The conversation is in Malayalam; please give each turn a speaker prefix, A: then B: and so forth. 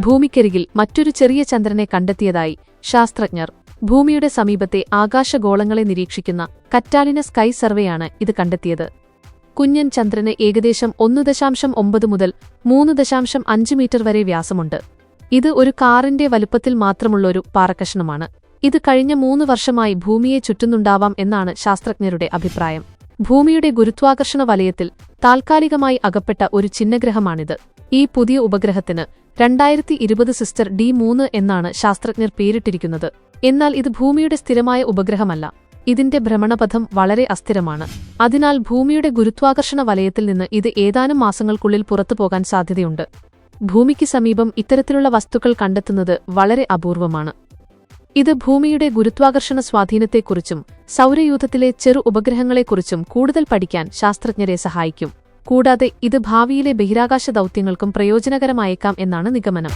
A: ഭൂമിക്കരികിൽ മറ്റൊരു ചെറിയ ചന്ദ്രനെ കണ്ടെത്തിയതായി ശാസ്ത്രജ്ഞർ. ഭൂമിയുടെ സമീപത്തെ ആകാശഗോളങ്ങളെ നിരീക്ഷിക്കുന്ന കറ്റാലിന സ്കൈ സർവേയാണ് ഇത് കണ്ടെത്തിയത്. കുഞ്ഞൻ ചന്ദ്രന് ഏകദേശം ഒന്ന് ദശാംശം ഒമ്പത് മുതൽ മൂന്ന് ദശാംശം അഞ്ച് മീറ്റർ വരെ വ്യാസമുണ്ട്. ഇത് ഒരു കാറിന്റെ വലുപ്പത്തിൽ മാത്രമുള്ളൊരു പാറക്കഷണമാണ്. ഇത് കഴിഞ്ഞ മൂന്ന് വർഷമായി ഭൂമിയെ ചുറ്റുന്നുണ്ടാവാം എന്നാണ് ശാസ്ത്രജ്ഞരുടെ അഭിപ്രായം. ഭൂമിയുടെ ഗുരുത്വാകർഷണ വലയത്തിൽ താൽക്കാലികമായി അകപ്പെട്ട ഒരു ചിഹ്നഗ്രഹമാണിത്. ഈ പുതിയ ഉപഗ്രഹത്തിന് രണ്ടായിരത്തി ഇരുപത് സിസ്റ്റർ ഡി മൂന്ന് എന്നാണ് ശാസ്ത്രജ്ഞർ പേരിട്ടിരിക്കുന്നത്. എന്നാൽ ഇത് ഭൂമിയുടെ സ്ഥിരമായ ഉപഗ്രഹമല്ല. ഇതിന്റെ ഭ്രമണപഥം വളരെ അസ്ഥിരമാണ്. അതിനാൽ ഭൂമിയുടെ ഗുരുത്വാകർഷണ വലയത്തിൽ നിന്ന് ഇത് ഏതാനും മാസങ്ങൾക്കുള്ളിൽ പുറത്തു പോകാൻ സാധ്യതയുണ്ട്. ഭൂമിക്ക് സമീപം ഇത്തരത്തിലുള്ള വസ്തുക്കൾ കണ്ടെത്തുന്നത് വളരെ അപൂർവമാണ്. ഇത് ഭൂമിയുടെ ഗുരുത്വാകർഷണ സ്വാധീനത്തെക്കുറിച്ചും സൗരയൂഥത്തിലെ ചെറു ഉപഗ്രഹങ്ങളെക്കുറിച്ചും കൂടുതൽ പഠിക്കാൻ ശാസ്ത്രജ്ഞരെ സഹായിക്കും. കൂടാതെ ഇത് ഭാവിയിലെ ബഹിരാകാശ ദൗത്യങ്ങൾക്കും പ്രയോജനകരമായേക്കാം എന്നാണ് നിഗമനം.